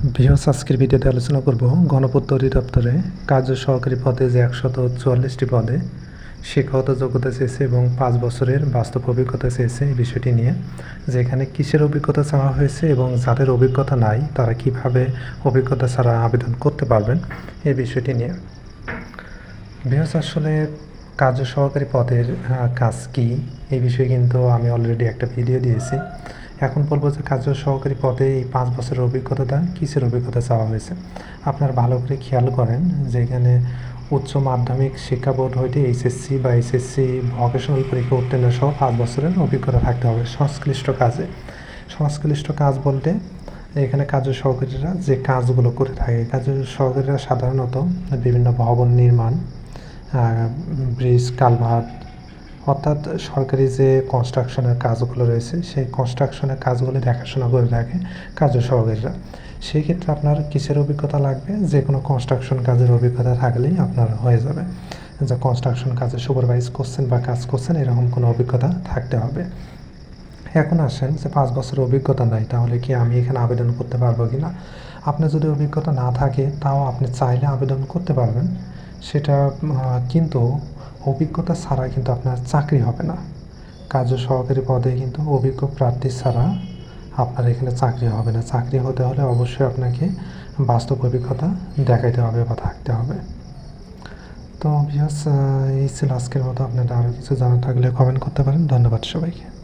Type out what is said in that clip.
বৃহৎ আজকের ভিডিওতে আলোচনা করব গণপূর্ত অধিদপ্তরে কার্য সহকারী পদে যে একশত চুয়াল্লিশটি পদে শিক্ষাগত যোগ্যতা চেয়েছে এবং পাঁচ বছরের বাস্তব অভিজ্ঞতা চেয়েছে এই বিষয়টি নিয়ে যে এখানে কিসের অভিজ্ঞতা চাওয়া হয়েছে এবং যাদের অভিজ্ঞতা নাই, তারা কীভাবে অভিজ্ঞতা ছাড়া আবেদন করতে পারবেন এই বিষয়টি নিয়ে। বৃহৎ আসলে কার্য সহকারী পদের কাজ কী? এই বিষয়ে কিন্তু আমি অলরেডি একটা ভিডিও দিয়েছি। এখন বলব যে কার্য সহকারী পদে এই পাঁচ বছরের অভিজ্ঞতাটা কিসের অভিজ্ঞতা চাওয়া হয়েছে? আপনার ভালো করে খেয়াল করেন যে এখানে উচ্চ মাধ্যমিক শিক্ষা বোর্ড হইতে এইচএসসি বা এইচএসসি ভকেশনাল পরীক্ষা উত্তীর্ণ সহ পাঁচ বছরের অভিজ্ঞতা থাকতে হবে। সংশ্লিষ্ট কাজে। সংশ্লিষ্ট কাজ বলতে এখানে কার্য সহকারীরা যে কাজগুলো করে থাকে কার্য সহকারীরা সাধারণত বিভিন্ন ভবন নির্মাণ ব্রিজ, কালভার্ট অর্থাৎ সরকারি যে কনস্ট্রাকশনের কাজগুলো রয়েছে, সেই কনস্ট্রাকশনের কাজগুলো দেখাশোনা করে থাকে কার্য সহকারীরা। সেই ক্ষেত্রে আপনার কিসের অভিজ্ঞতা লাগবে? যে কোনো কনস্ট্রাকশন কাজের অভিজ্ঞতা থাকলেই আপনার হয়ে যাবে। যে কনস্ট্রাকশন কাজে সুপারভাইজ করছেন বা কাজ করছেন, এরকম কোনো অভিজ্ঞতা থাকতে হবে। এখন আসেন যে পাঁচ বছরের অভিজ্ঞতা নাই, তাহলে কি আমি এখানে আবেদন করতে পারব কি না আপনার যদি অভিজ্ঞতা না থাকে, তাও আপনি চাইলে আবেদন করতে পারবেন। সেটা কিন্তু অভিজ্ঞতা ছাড়া কিন্তু আপনার চাকরি হবে না। কার্য সহকারী পদে কিন্তু অভিজ্ঞ প্রার্থী ছাড়া আপনার এখানে চাকরি হবে না। চাকরি হতে হলে অবশ্যই আপনাকে বাস্তব অভিজ্ঞতা দেখাইতে হবে বা থাকতে হবে। তো বিয়াস এই ছিল আজকের মতো। আপনারা আরও কিছু জানা থাকলে কমেন্ট করতে পারেন। ধন্যবাদ সবাইকে।